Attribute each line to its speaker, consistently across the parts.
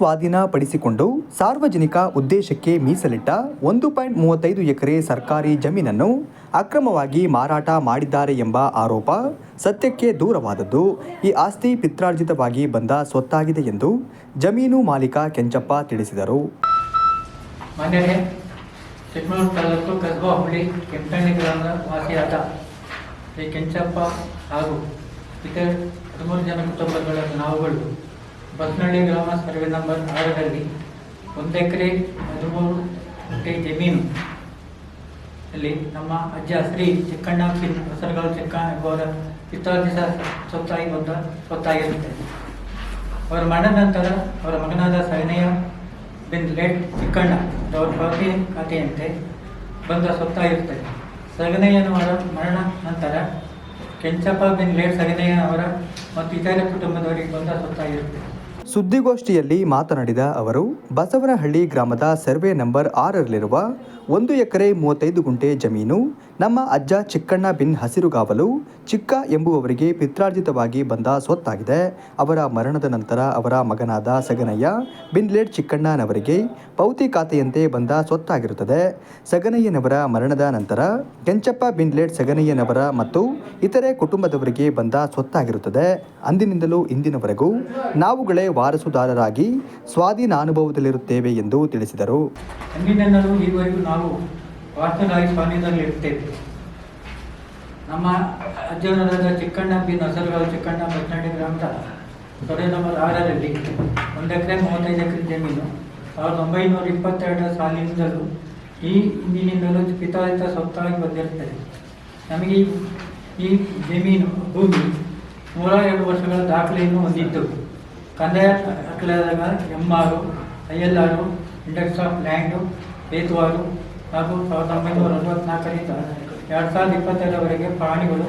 Speaker 1: ಸ್ವಾಧೀನಪಡಿಸಿಕೊಂಡು ಸಾರ್ವಜನಿಕ ಉದ್ದೇಶಕ್ಕೆ ಮೀಸಲಿಟ್ಟ ಒಂದು ಪಾಯಿಂಟ್ ಮೂವತ್ತೈದು ಎಕರೆ ಸರ್ಕಾರಿ ಜಮೀನನ್ನು ಅಕ್ರಮವಾಗಿ ಮಾರಾಟ ಮಾಡಿದ್ದಾರೆ ಎಂಬ ಆರೋಪ ಸತ್ಯಕ್ಕೆ ದೂರವಾದದ್ದು. ಈ ಆಸ್ತಿ ಪಿತ್ರಾರ್ಜಿತವಾಗಿ ಬಂದ ಸ್ವತ್ತಾಗಿದೆ ಎಂದು ಜಮೀನು ಮಾಲೀಕ ಕೆಂಚಪ್ಪ ತಿಳಿಸಿದರು.
Speaker 2: ಕೆಂಚಪ್ಪ ಹಾಗೂ ಇತರ ಹದಿಮೂರು ಜನ ಕುಟುಂಬಗಳ ನಾವುಗಳು ಬಸ್ನಳ್ಳಿ ಗ್ರಾಮ ಸರ್ವೆ ನಂಬರ್ ಆರರಲ್ಲಿ ಒಂದು ಎಕರೆ ಹದಿಮೂರು ಗುಂಟೆ ಜಮೀನು. ಅಲ್ಲಿ ನಮ್ಮ ಅಜ್ಜ ಶ್ರೀ ಚಿಕ್ಕಣ್ಣ ಪಿನ್ ಹೊಸರಗಾಲ್ ಚಿಕ್ಕ ಎಂಬುವರ ಪಿತ್ರಾರ್ಜಿತ ಸ್ವತ್ತಾಗಿ ಬಂದ ಸ್ವತ್ತಾಗಿರುತ್ತೆ. ಅವರ ಮರಣ ನಂತರ ಅವರ ಮಗನಾದ ಸೈನಯ್ಯ ಬಿನ್ ಲೇಟ್ ಚಿಕ್ಕಣ್ಣ ಅವರ ಪ್ರತಿ ಖಾತೆಯಂತೆ ಬಂದ ಸ್ವತ್ತಾಗಿರುತ್ತದೆ ಸಗನಯ್ಯನವರ ಮರಣ ನಂತರ ಕೆಂಚಪ್ಪ ಬಿನ್ ಲೇಟ್ ಸಗನಯ್ಯ ಅವರ ಮತ್ತು ಇತರ ಕುಟುಂಬದವರಿಗೆ ಬಂದ ಸ್ವತ್ತಾಗಿರುತ್ತದೆ
Speaker 1: ಸುದ್ದಿಗೋಷ್ಠಿಯಲ್ಲಿ ಮಾತನಾಡಿದ ಅವರು ಬಸವನಹಳ್ಳಿ ಗ್ರಾಮದ ಸರ್ವೆ ನಂಬರ್ ಆರರಲ್ಲಿರುವ ಒಂದು ಎಕರೆ ಮೂವತ್ತೈದು ಗುಂಟೆ ಜಮೀನು ನಮ್ಮ ಅಜ್ಜ ಚಿಕ್ಕಣ್ಣ ಬಿನ್ ಹಸಿರುಗಾವಲು ಚಿಕ್ಕ ಎಂಬುವವರಿಗೆ ಪಿತ್ರಾರ್ಜಿತವಾಗಿ ಬಂದ ಸ್ವತ್ತಾಗಿದೆ ಅವರ ಮರಣದ ನಂತರ ಅವರ ಮಗನಾದ ಸಗನಯ್ಯ ಬಿನ್ ಲೇಡ್ ಚಿಕ್ಕಣ್ಣನವರಿಗೆ ಪೌತಿ ಖಾತೆಯಂತೆ ಬಂದ ಸ್ವತ್ತಾಗಿರುತ್ತದೆ ಸಗನಯ್ಯನವರ ಮರಣದ ನಂತರ ಕೆಂಚಪ್ಪ ಬಿನ್ ಲೇಡ್ ಸಗನಯ್ಯನವರ ಮತ್ತು ಇತರೆ ಕುಟುಂಬದವರಿಗೆ ಬಂದ ಸ್ವತ್ತಾಗಿರುತ್ತದೆ ಅಂದಿನಿಂದಲೂ ಇಂದಿನವರೆಗೂ ನಾವುಗಳೇ ವಾರಸುದಾರರಾಗಿ ಸ್ವಾಧೀನಾನುಭವದಲ್ಲಿರುತ್ತೇವೆ ಎಂದು ತಿಳಿಸಿದರು.
Speaker 2: ವಾಸ್ತವವಾಗಿ ಸ್ವಾಧೀನದಲ್ಲಿ ಇರ್ತೇವೆ ನಮ್ಮ ಅಜ್ಜನರಾದ ಚಿಕ್ಕಣ್ಣ ಬಿನ್ ಹಸರುಗಾಲ ಚಿಕ್ಕಣ್ಣ ಬಸ್ನಳ್ಳಿ ಗ್ರಾಮದ ಸೊರೆ ನಂಬರ್ ಆರರಲ್ಲಿ ಒಂದು ಎಕರೆ ಮೂವತ್ತೈದು ಎಕರೆ ಜಮೀನು, ಸಾವಿರದ ಒಂಬೈನೂರ ಇಪ್ಪತ್ತೆರಡರ ಸಾಲಿನಿಂದಲೂ ಈ ಹಿಂದಿನಿಂದಲೂ ಪಿತಾಯಿತ ಸ್ವತ್ತಾಗಿ ಬಂದಿರುತ್ತದೆ. ನಮಗೆ ಈ- ಜಮೀನು, ಭೂಮಿ ನೂರ ಎರಡು ವರ್ಷಗಳ ದಾಖಲೆಯನ್ನು ಹೊಂದಿದ್ದು. ಕಂದಾಯ ದಾಖಲಾದಾಗ ಆರು ಐ ಎಲ್ ಆರು ಇಂಡೆಕ್ಸ್ ಆಫ್ ಲ್ಯಾಂಡು, ಬೇತುವಾರು ಹಾಗೂ ಸಾವಿರದ ಒಂಬೈನೂರ ಅರವತ್ನಾಲ್ಕರಿಂದ ಎರಡು ಸಾವಿರದ ಇಪ್ಪತ್ತೆರಡರವರೆಗೆ ಪ್ರಾಣಿಗಳು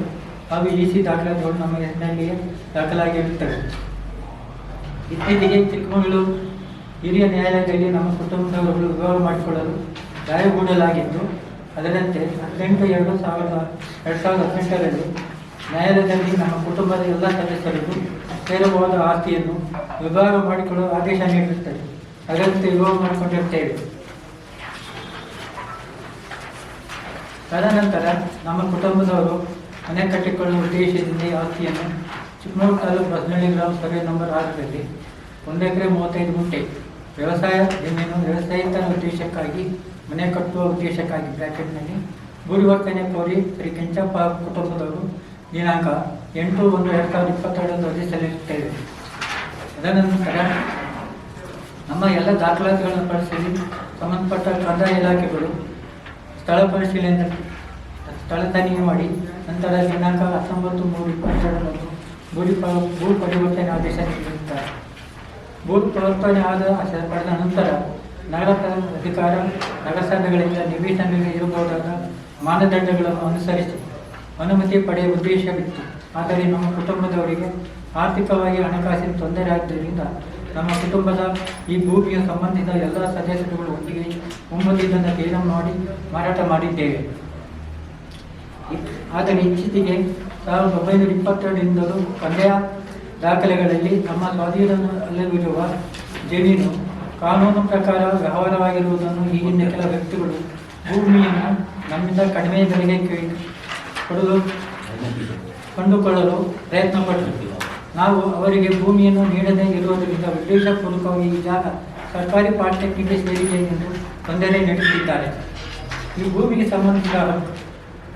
Speaker 2: ಹಾಗೂ ಇ ಸಿ ದಾಖಲಾತಿಗಳು ನಮ್ಮ ಹೆಸರಿನಲ್ಲಿಯೇ ದಾಖಲಾಗಿರುತ್ತವೆ. ಇತ್ತೀಚೆಗೆ ಚಿಕ್ಕಮಗಳೂರು ಹಿರಿಯ ನ್ಯಾಯಾಲಯದಲ್ಲಿ ನಮ್ಮ ಕುಟುಂಬದವರುಗಳು ವಿವಾಹ ಮಾಡಿಕೊಳ್ಳಲು ಗಾಯಗೂಡಲಾಗಿದ್ದು ಅದರಂತೆ ಹದಿನೆಂಟು ಎರಡು ಸಾವಿರದ ಎರಡು ಸಾವಿರದ ಹದಿನೆಂಟರಲ್ಲಿ ನ್ಯಾಯಾಲಯದಲ್ಲಿ ನಮ್ಮ ಕುಟುಂಬದ ಎಲ್ಲ ಸದಸ್ಯರಿಗೂ ಸೇರಬಹುದಾದ ಆಸ್ತಿಯನ್ನು ವಿಭಾಗ ಮಾಡಿಕೊಳ್ಳಲು ಆದೇಶ ನೀಡಿರುತ್ತದೆ. ಅದರಂತೆ ವಿವಾಹ ಮಾಡಿಕೊಂಡಿರುತ್ತೇವೆ. ತದನಂತರ ನಮ್ಮ ಕುಟುಂಬದವರು ಮನೆ ಕಟ್ಟಿಕೊಳ್ಳುವ ಉದ್ದೇಶದಿಂದ ಆಸ್ತಿಯನ್ನು ಚಿಕ್ಕಮಗಳೂರು ತಾಲೂಕು ಬಸನಹಳ್ಳಿ ಗ್ರಾಮ ಸರ್ವೆ ನಂಬರ್ ಆರರಲ್ಲಿ ಒಂದು ಎಕರೆ ಮೂವತ್ತೈದು ಗುಂಟೆ ವ್ಯವಸಾಯ ಜಮೀನು ವ್ಯವಸಾಯಿತ ಉದ್ದೇಶಕ್ಕಾಗಿ, ಮನೆ ಕಟ್ಟುವ ಉದ್ದೇಶಕ್ಕಾಗಿ ಬ್ರ್ಯಾಕೆಟ್ನಲ್ಲಿ ಭೂರಿವರ್ತನೆ ಕೋರಿ ಶ್ರೀ ಕೆಂಚಪ್ಪ ಕುಟುಂಬದವರು ದಿನಾಂಕ ಎಂಟು ಒಂದು ಎರಡು ಸಾವಿರದ ಇಪ್ಪತ್ತೆರಡರಂದು ಅರ್ಜಿ ಸಲ್ಲಿಸುತ್ತೇವೆ. ತದನಂತರ ನಮ್ಮ ಎಲ್ಲ ದಾಖಲಾತಿಗಳನ್ನು ಪರಿಶೀಲಿಸಿ, ಸಂಬಂಧಪಟ್ಟ ಕಂದಾಯ ಇಲಾಖೆಗಳು ಸ್ಥಳ ಪರಿಶೀಲನೆ ಸ್ಥಳ ತನಿಖೆ ಮಾಡಿ, ನಂತರ ದಿನಾಂಕ ಹತ್ತೊಂಬತ್ತು ಮೂರು ಇಪ್ಪತ್ತೆರಡರಂದು ಭೂರಿ ಭೂ ಪರಿವರ್ತನೆ ಆದೇಶ ನೀಡಿರುತ್ತಾರೆ ಭೂ ಪರಿವರ್ತನೆ ಆದ ಪಡೆದ ನಂತರ ನಗರ ಅಧಿಕಾರ, ನಗರಸಭೆಗಳಿಂದ ನಿವೇಶನಗಳಿಗೆ ಇರಬಹುದಾದ ಮಾನದಂಡಗಳನ್ನು ಅನುಸರಿಸಿ ಅನುಮತಿ ಪಡೆಯುವ ಉದ್ದೇಶವಿತ್ತು. ಆದರೆ ನಮ್ಮ ಕುಟುಂಬದವರಿಗೆ ಆರ್ಥಿಕವಾಗಿ ಹಣಕಾಸಿನ ತೊಂದರೆ ಆದ್ದರಿಂದ ನಮ್ಮ ಕುಟುಂಬದ ಈ ಭೂಮಿಯ ಸಂಬಂಧಿತ ಎಲ್ಲ ಸದಸ್ಯರುಗಳು ಒಟ್ಟಿಗೆ ಒಮ್ಮತದಿಂದ ತೀರ್ಮಾನ ಮಾಡಿ ಮಾರಾಟ ಮಾಡಿದ್ದೇವೆ. ಆದರೆ ಇತ್ತೀಚೆಗೆ ಸಾವಿರದ ಒಂಬೈನೂರ ಇಪ್ಪತ್ತೆರಡರಿಂದಲೂ ಕಂದಾಯ ದಾಖಲೆಗಳಲ್ಲಿ ನಮ್ಮ ಸ್ವಾಧೀನದಲ್ಲಿರುವ ಜಮೀನು ಕಾನೂನು ಪ್ರಕಾರ ವ್ಯವಹಾರವಾಗಿರುವುದನ್ನು ಈಗಿನ ಕೆಲ ವ್ಯಕ್ತಿಗಳು ಭೂಮಿಯನ್ನು ನಮ್ಮಿಂದ ಕಡಿಮೆ ಬೆಲೆಗೆ ಕೊಡಲು, ಕಂಡುಕೊಳ್ಳಲು ಪ್ರಯತ್ನ ಪಟ್ಟರು ನಾವು ಅವರಿಗೆ ಭೂಮಿಯನ್ನು ನೀಡದೇ ಇರುವುದರಿಂದ ಉದ್ದೇಶಪೂರ್ವಕವಾಗಿ ಈ ಜಾಗ ಸರ್ಕಾರಿ ಪಾಲಿಟೆಕ್ನಿಕ್ಗೆ ಸೇರಿದೆ ಎಂದು ತೊಂದರೆ ನೀಡುತ್ತಿದ್ದಾರೆ ಈ ಭೂಮಿಗೆ ಸಂಬಂಧಿಸಿದ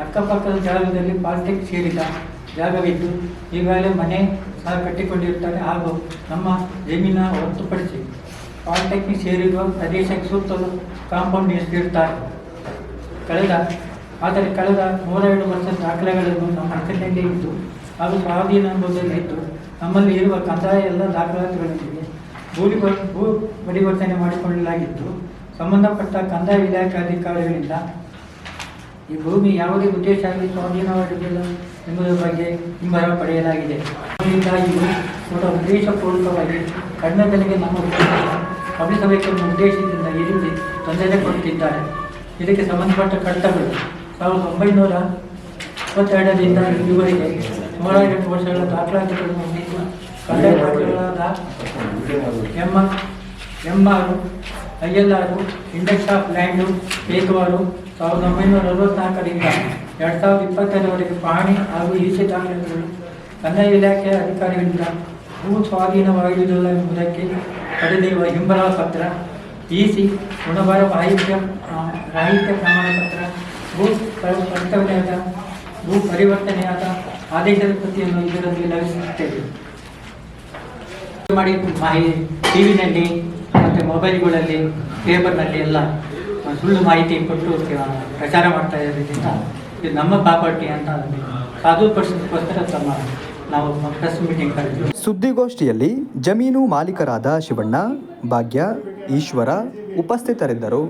Speaker 2: ಅಕ್ಕಪಕ್ಕದ ಜಾಗದಲ್ಲಿ ಪಾಲಿಟೆಕ್ ಸೇರಿದ ಜಾಗವಿದ್ದು, ಈಗಾಗಲೇ ಮನೆ ಸಹ ಕಟ್ಟಿಕೊಂಡಿರುತ್ತಾರೆ ಹಾಗೂ ನಮ್ಮ ಜಮೀನ ಹೊರತುಪಡಿಸಿ ಪಾಲಿಟೆಕ್ನಿಕ್ ಸೇರಿರುವ ಪ್ರದೇಶಕ್ಕೆ ಸುತ್ತಲೂ ಕಾಂಪೌಂಡ್ ನಿರ್ಮಿಸಿರುತ್ತಾರೆ ಕಳೆದ, ಆದರೆ ಕಳೆದ ಮೂರೆರಡು ವರ್ಷದ ದಾಖಲೆಗಳನ್ನು ನಮ್ಮ ಹೆಸರಿನಲ್ಲಿ ಇದ್ದು ಹಾಗೂ ಸ್ವಾಧೀನ ಇದ್ದು ನಮ್ಮಲ್ಲಿ ಇರುವ ಕಂದಾಯ ಎಲ್ಲ ದಾಖಲಾತಿಗಳೊಂದಿಗೆ ಭೂಮಿ ಭೂ ಪರಿವರ್ತನೆ ಮಾಡಿಕೊಳ್ಳಲಾಗಿದ್ದು, ಸಂಬಂಧಪಟ್ಟ ಕಂದಾಯ ಇಲಾಖೆ ಅಧಿಕಾರಿಗಳಿಂದ ಈ ಭೂಮಿ ಯಾವುದೇ ಉದ್ದೇಶ ಆಗಲಿ ಸ್ವಾಧೀನವಾಗಿರಲಿಲ್ಲ ಎಂಬುದರ ಬಗ್ಗೆ ಹಿಂಬರ ಪಡೆಯಲಾಗಿದೆ. ಹೀಗಾಗಿಯೂ ಕೂಡ ಉದ್ದೇಶಪೂರ್ವಕವಾಗಿ ಕಡಿಮೆ ಬೆಲೆಗೆ ನಮ್ಮ ಭೂಮಿಯನ್ನು ಕಬಳಿಸಬೇಕೆಂಬ ಉದ್ದೇಶದಿಂದ ಈ ರೀತಿ ತೊಂದರೆ ಕೊಡುತ್ತಿದ್ದಾರೆ. ಇದಕ್ಕೆ ಸಂಬಂಧಪಟ್ಟ ಕಟ್ಟಗಳು ಸಾವಿರದ ಒಂಬೈನೂರ ಇಪ್ಪತ್ತೆರಡರಿಂದ ಇದುವರೆಗೆ ನೂರ ಎಂಟು ವರ್ಷಗಳ ದಾಖಲಾತಿಗಳನ್ನು ಹೊಂದಿದ್ದು ಕಂದಾಯ ದಾಖಲೆಗಳಾದ ಎಂ ಎಂ ಆರು I L index of land ಏಕವಾರು ಸಾವಿರದ ಒಂಬೈನೂರ ಅರವತ್ತ್ನಾಲ್ಕರಿಂದ ಎರಡು ಸಾವಿರದ ಇಪ್ಪತ್ತೈದರವರೆಗೆ ಪಹಣಿ ಹಾಗೂ ಈಸಿ ದಾಖಲೆಗಳು ಕಂದಾಯ ಇಲಾಖೆಯ ಅಧಿಕಾರಿಗಳಿಂದ ಭೂ ಸ್ವಾಧೀನವಾಗಿರುವುದಿಲ್ಲ ಎಂಬುದಕ್ಕೆ ಪಡೆದಿರುವ ಹಿಂಬರಹ ಪತ್ರ ಇ ಸಿ ಮಾಹಿತ್ಯ ಆ, ರಾಹಿತ್ಯ ಪ್ರಮಾಣ ಪತ್ರ ಭೂ ಪರಿವರ್ತನೆಯಾದ ಭೂ ಪರಿವರ್ತನೆಯಾದ ಆದೇಶದ ಪ್ರತಿಯನ್ನು ಇದರಲ್ಲಿ ಲಭಿಸುತ್ತೇವೆ. ಮಾಡಿ ಮಾಹಿತಿ ಟಿವಿನಲ್ಲಿ ಮತ್ತು ಮೊಬೈಲ್ಗಳಲ್ಲಿ, ಪೇಪರ್ನಲ್ಲಿ ಎಲ್ಲ ಸುಳ್ಳು ಮಾಹಿತಿ ಕೊಟ್ಟು ಪ್ರಚಾರ ಮಾಡ್ತಾ ಇರೋದ್ರಿಂದ ಇದು ನಮ್ಮ ಪ್ರಾಪರ್ಟಿ ಅಂತ ಸಾಧುಪಡಿಸೋದಕ್ಕೋಸ್ಕರ ತಮ್ಮ ನಾವು
Speaker 1: ಸುದ್ದಿಗೋಷ್ಠಿಯಲ್ಲಿ ಜಮೀನು ಮಾಲೀಕರಾದ ಶಿವಣ್ಣ, ಭಾಗ್ಯ, ಈಶ್ವರ ಉಪಸ್ಥಿತರಿದ್ದರು.